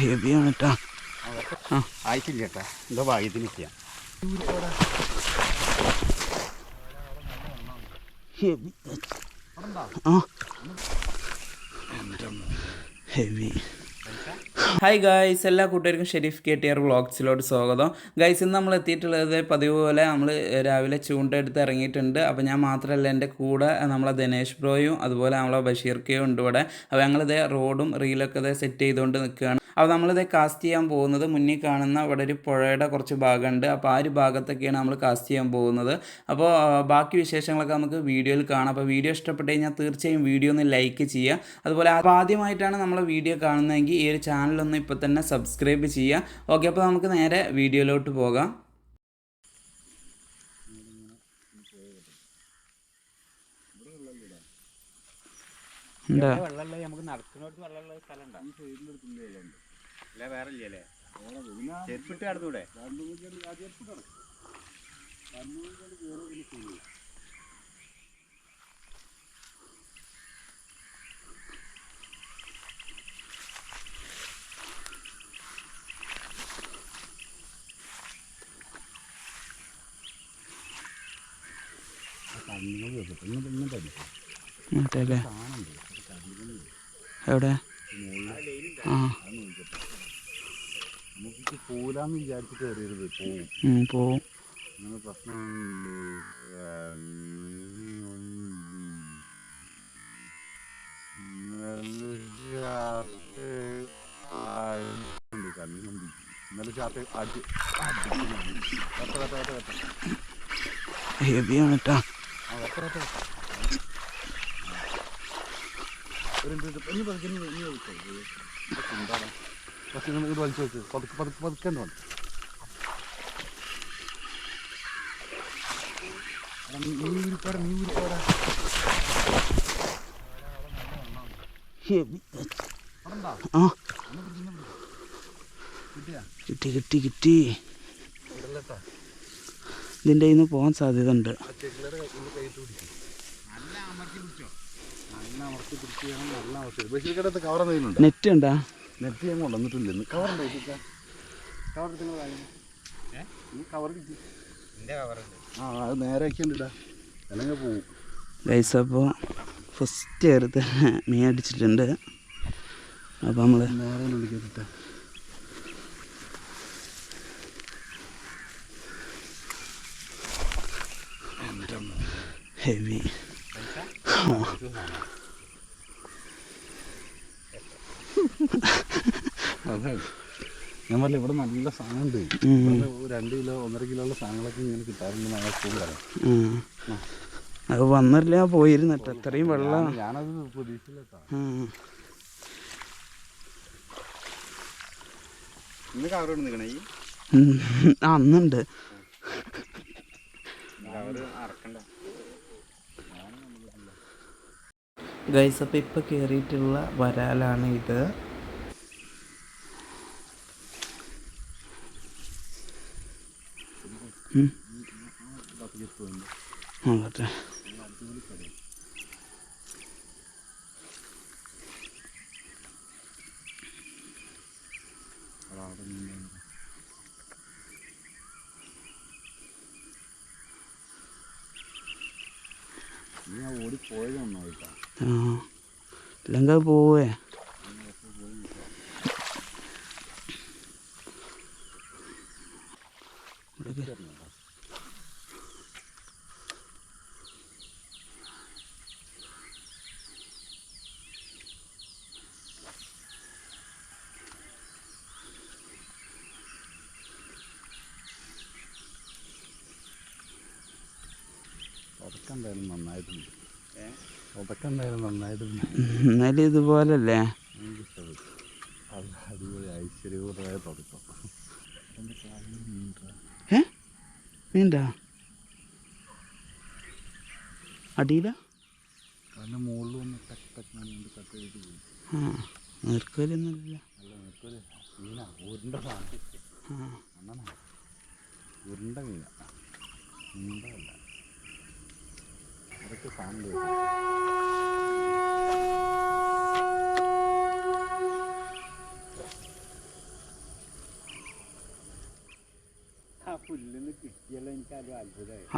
ഹെവിയാണ് കേട്ടാ ആ. ആയിട്ടില്ല കേട്ടാ എന്തോ ഭാഗ്യത്തിന് ചെയ്യാം ഹെവി. ആ. ഹെവി. ഹായ് ഗായ്സ് എല്ലാ കൂട്ടുകാർക്കും ഷെരീഫ് കെ ടി ആർ വ്ളോഗ്സിലോട്ട് സ്വാഗതം. ഗൈസ് ഇന്ന് നമ്മൾ എത്തിയിട്ടുള്ളത് പതിവ് പോലെ നമ്മൾ രാവിലെ ചൂണ്ടെടുത്ത് ഇറങ്ങിയിട്ടുണ്ട്. അപ്പോൾ ഞാൻ മാത്രമല്ല എന്റെ കൂടെ നമ്മളെ ദിനേശ് ബ്രോയും അതുപോലെ നമ്മളെ ബഷീർക്കയും കെയും ഉണ്ട് ഇവിടെ. അപ്പോൾ ഞങ്ങളിതേ റോഡും റീലൊക്കെ ഇതേ സെറ്റ് ചെയ്തുകൊണ്ട് നിൽക്കുകയാണ്. അപ്പോൾ നമ്മളിത് കാസ്റ്റ് ചെയ്യാൻ പോകുന്നത് മുന്നിൽ കാണുന്ന ഇവിടെ ഒരു പുഴയുടെ കുറച്ച് ഭാഗമുണ്ട്. അപ്പോൾ ആ ഒരു ഭാഗത്തൊക്കെയാണ് നമ്മൾ കാസ്റ്റ് ചെയ്യാൻ പോകുന്നത്. അപ്പോൾ ബാക്കി വിശേഷങ്ങളൊക്കെ നമുക്ക് വീഡിയോയിൽ കാണാം. അപ്പോൾ വീഡിയോ ഇഷ്ടപ്പെട്ട് കഴിഞ്ഞാൽ തീർച്ചയായും വീഡിയോ ഒന്ന് ലൈക്ക് ചെയ്യുക. അതുപോലെ ആദ്യമായിട്ടാണ് നമ്മളെ വീഡിയോ കാണുന്നതെങ്കിൽ ഈ ഒരു ചാനലൊന്ന് ഇപ്പോൾ തന്നെ സബ്സ്ക്രൈബ് ചെയ്യുക ഓക്കെ അപ്പോൾ നമുക്ക് നേരെ വീഡിയോയിലോട്ട് പോകാം. വെള്ളമുള്ള നമുക്ക് നടക്കുന്നിടത്ത് വെള്ളമുള്ള സ്ഥലം ഉണ്ടോ ഈ സൈഡിലെടുക്കുന്ന വെള്ളമുണ്ട് അല്ല വേറെ ഇല്ലല്ലേ ചെരുപ്പിട്ട് കടന്നൂടെ? മറ്റേ എവിടെ? ആ. കയറിയത് പോവും. പോവും. പ്രശ്നം ഹെവിയാണ് കേട്ടാ വലിച്ചോ. വെച്ച്. പതുക്കെ പതുക്കെ പതുക്കെ. ഉണ്ട് ആ. കിട്ടി കിട്ടി കിട്ടി. ഇതിന്റെ ഇതിന്റെ നിന്ന് പോകാൻ സാധ്യത ഉണ്ട്. നെറ്റ് ഉണ്ടാ നെറ്റ് ഞാൻ കൊണ്ടുവന്നിട്ടില്ല. കവർ ഗൈസ് അപ്പോൾ ഫസ്റ്റ് ചേർത്ത് മീൻ അടിച്ചിട്ടുണ്ട്. അപ്പോൾ നമ്മൾ നേരെ വിളിക്കട്ടെ. ഹെവി അതെ ഞാൻ പറഞ്ഞ ഇവിടെ നല്ല സാധനം ഉണ്ട് രണ്ട് കിലോ ഒന്നര കിലോ ഉള്ള സാധനങ്ങളൊക്കെ ഇങ്ങനെ കിട്ടാറുണ്ട് ഞങ്ങൾ പറയാം അത് വന്നില്ല പോയിരുന്നിട്ട് അത്രയും വെള്ളം. ഞാനത് പ്രതീക്ഷിച്ചില്ല അന്നുണ്ട് അറക്കണ്ട. ഗൈസ് അപ്പോൾ ഇപ്പോൾ കയറിയിട്ടുള്ള വരാലാണ് ഇത് ഉം. ആ പറ്റേ ഞാൻ ഓടിപ്പോയത് ആ. ഇല്ലെങ്കിൽ പോവേ. എന്തായാലും നന്നായിട്ടുണ്ട്. എന്തായാലും നന്നായിട്ടുണ്ട്. എന്നാലും ഇതുപോലല്ലേ? എനിക്ക് ഇഷ്ടപ്പെട്ടു അത് അടിപൊളി ഐശ്വര്യപൂർവമായ തുടക്കം എന്റെ കാലിൽ നീണ്ടാ ഏ? നീണ്ടാ അടിയില? കാലിന്റെ മുകളിൽ വന്ന് ടക്ക് ടക്ക് കൊണ്ട് കട്ട് ചെയ്തിട്ട് പോയി. ആ നീർക്കോലൊന്നുമില്ല അല്ല മീനാ ഉരുണ്ട ഉരുണ്ട മീനാ. ഇതൊക്കെ സാമ്പിൾ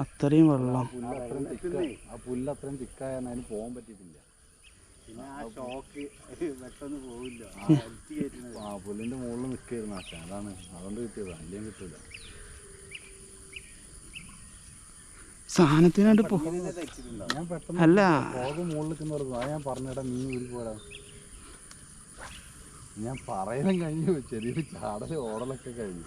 അത്രയും വെള്ളം. ആ പുല്ല് അത്രയും തിക്കായ അതിന് പോകാൻ പറ്റിയിട്ടില്ല. പിന്നെ ആ ഷോക്ക് പെട്ടെന്ന് പോവില്ല. ആ പുല്ലിന്റെ മുകളിൽ നിൽക്കായിരുന്നു. അച്ഛൻ അതാണ്. അതുകൊണ്ട് കിട്ടിയത്. അല്ലെങ്കിൽ കിട്ടില്ല സാധനത്തിനായിട്ട് പോ ഞാൻ പെട്ടെന്ന് അല്ല. ഞാൻ പറഞ്ഞിടാ നീ പോരാ ഞാൻ പറയലും കഴിഞ്ഞു. ചെറിയൊരു ചാടൽ ഓടലൊക്കെ കഴിഞ്ഞു.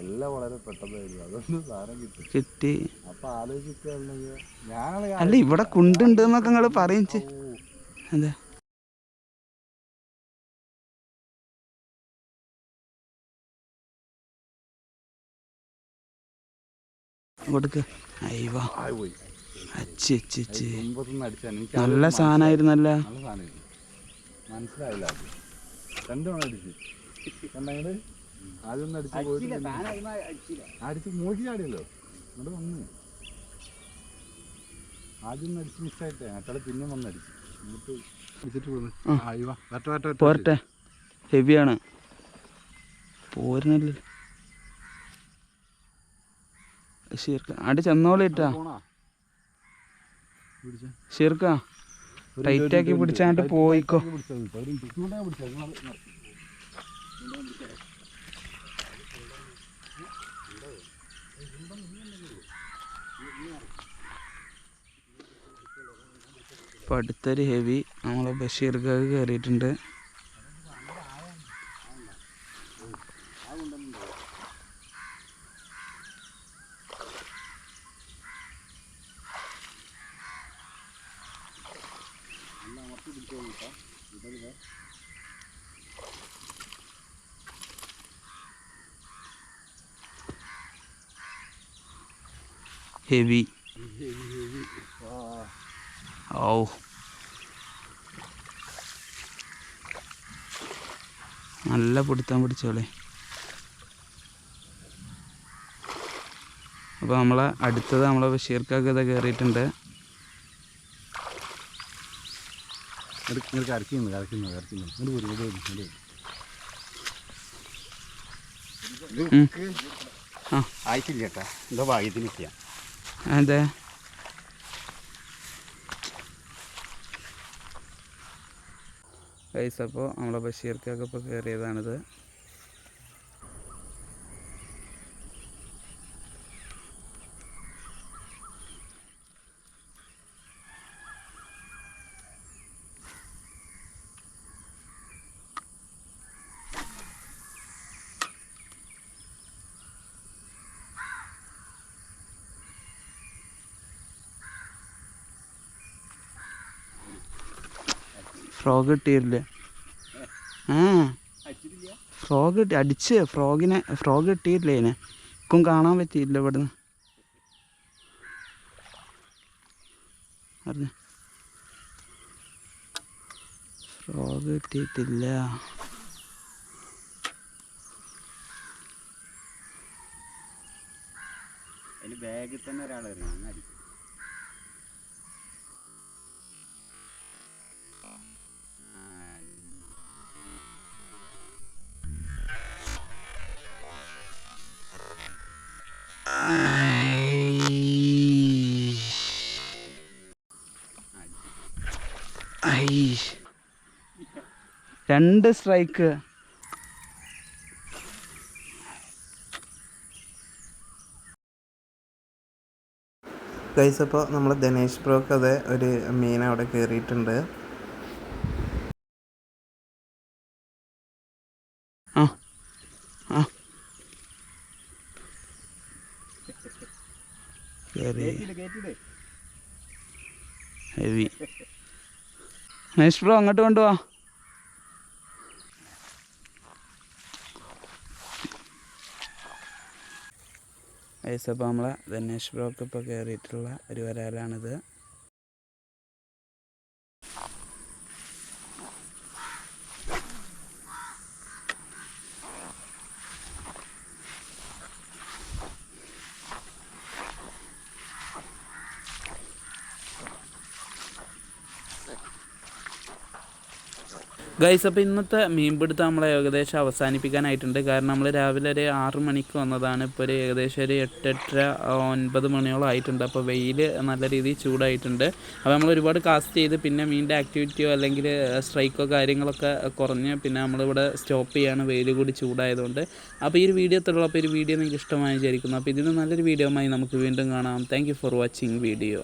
എല്ലാം വളരെ പെട്ടെന്നായിരുന്നു. അതൊന്നും സാധനം കിട്ടി. കിട്ടി. അപ്പൊ ആലോചിക്കുകയാണെങ്കിൽ ഞാൻ അല്ല ഇവിടെ കുണ്ടുണ്ട് എന്നൊക്കെ നിങ്ങൾ പറയും അതെ. കൊടുക്ക് അയ്യോ. അച്ചി അച്ചി അച്ചി. നല്ല സാധനമായിരുന്നല്ല? നല്ല സാധനം മനസ്സിലായില്ല അത്. രണ്ടുമാണ് അടിച്ച്. കണ്ടങ്ങട് ആദ്യം ഒന്ന് അടിച്ച് പോയിട്ട് പിന്നെ അടിച്ച് മൂക്കി ചാടിയല്ലോ. വന്നു. ആദ്യം അടിച്ച് മിസ്സായിട്ടേ പിന്നെ എന്നിട്ട് അടിച്ചിട്ട് പോരട്ടെ. ഹെവിയാണ് പോരുന്നില്ല ഷീർക്ക അടി ചെന്നോളിട്ടാ ഷീർക്ക ടൈറ്റ് ആക്കി പിടിച്ചാണ്ട് പോയിക്കോ ഇപ്പം അടുത്തൊരു ഹെവി നമ്മളെ ബഷീർക്കാക്ക് കയറിയിട്ടുണ്ട് ഹെവി ഓ നല്ല പിടുത്തം പിടിച്ചോളെ. അപ്പോൾ നമ്മളെ അടുത്തത് നമ്മളെ ബഷീർക്കൊക്കെ ഇത് കയറിയിട്ടുണ്ട് കരക്കുന്നു കരക്കുന്നു കരക്കുന്നു. ആ. ആയിട്ടില്ല കേട്ടാ. എന്താ ഭാഗ്യത്തിന് ചെയ്യാം അതെ. ഗൈസ് അപ്പോൾ നമ്മളെ ബഷീർക്കൊക്കെ ഇപ്പോൾ കയറിയതാണിത്. ഫ്രോഗ് കിട്ടിയില്ലേ ആ. ഫ്രോഗ് കിട്ടി അടിച്ച് ഫ്രോഗിനെ ഫ്രോഗ് കിട്ടിയില്ലേ ഇതിനെ. ഇക്കും കാണാൻ പറ്റിയില്ല ഇവിടുന്ന്. അറിഞ്ഞ. ഫ്രോഗ് കിട്ടിയിട്ടില്ല. ബാഗിൽ തന്നെ ഒരാൾ രണ്ട് സ്ട്രൈക്ക്. ഗൈസ് അപ്പോൾ നമ്മൾ ധനേഷ് ബ്രോക്ക് അതെ ഒരു മീൻ അവിടെ കയറിയിട്ടുണ്ട് ആ ആ. ഹെവി ദിനേശ് ബ്രോ അങ്ങോട്ട് കൊണ്ടുപോവാ ഗൈസ് ധനേഷ് ബ്രോക്ക് ഇപ്പോൾ കയറിയിട്ടുള്ള ഒരു വരാലാണിത് ഗൈസ് അപ്പോൾ ഇന്നത്തെ മീൻ മീൻപിടുത്തം നമ്മൾ ഏകദേശം അവസാനിപ്പിക്കാനായിട്ടുണ്ട്. കാരണം നമ്മൾ രാവിലെ ഒരു ആറ് മണിക്ക് വന്നതാണ്. ഇപ്പോൾ ഒരു ഏകദേശം ഒരു എട്ടെട്ടര ഒൻപത് മണിയോളം ആയിട്ടുണ്ട്. അപ്പോൾ വെയിൽ നല്ല രീതിയിൽ ചൂടായിട്ടുണ്ട്. അപ്പോൾ നമ്മൾ ഒരുപാട് കാസ്റ്റ് ചെയ്ത് പിന്നെ മീനിന്റെ ആക്ടിവിറ്റിയോ അല്ലെങ്കിൽ സ്ട്രൈക്കോ കാര്യങ്ങളൊക്കെ കുറഞ്ഞ് പിന്നെ നമ്മളിവിടെ സ്റ്റോപ്പ് ചെയ്യാണ് വെയിൽ കൂടി ചൂടായതുകൊണ്ട്. അപ്പോൾ ഈ ഒരു വീഡിയോ ഈ ഒരു വീഡിയോ നിങ്ങൾക്ക് ഇഷ്ടമായി വിചാരിക്കുന്നു. അപ്പോൾ ഇതിന് നല്ലൊരു വീഡിയോ നമുക്ക് വീണ്ടും കാണാം. Thank for watching video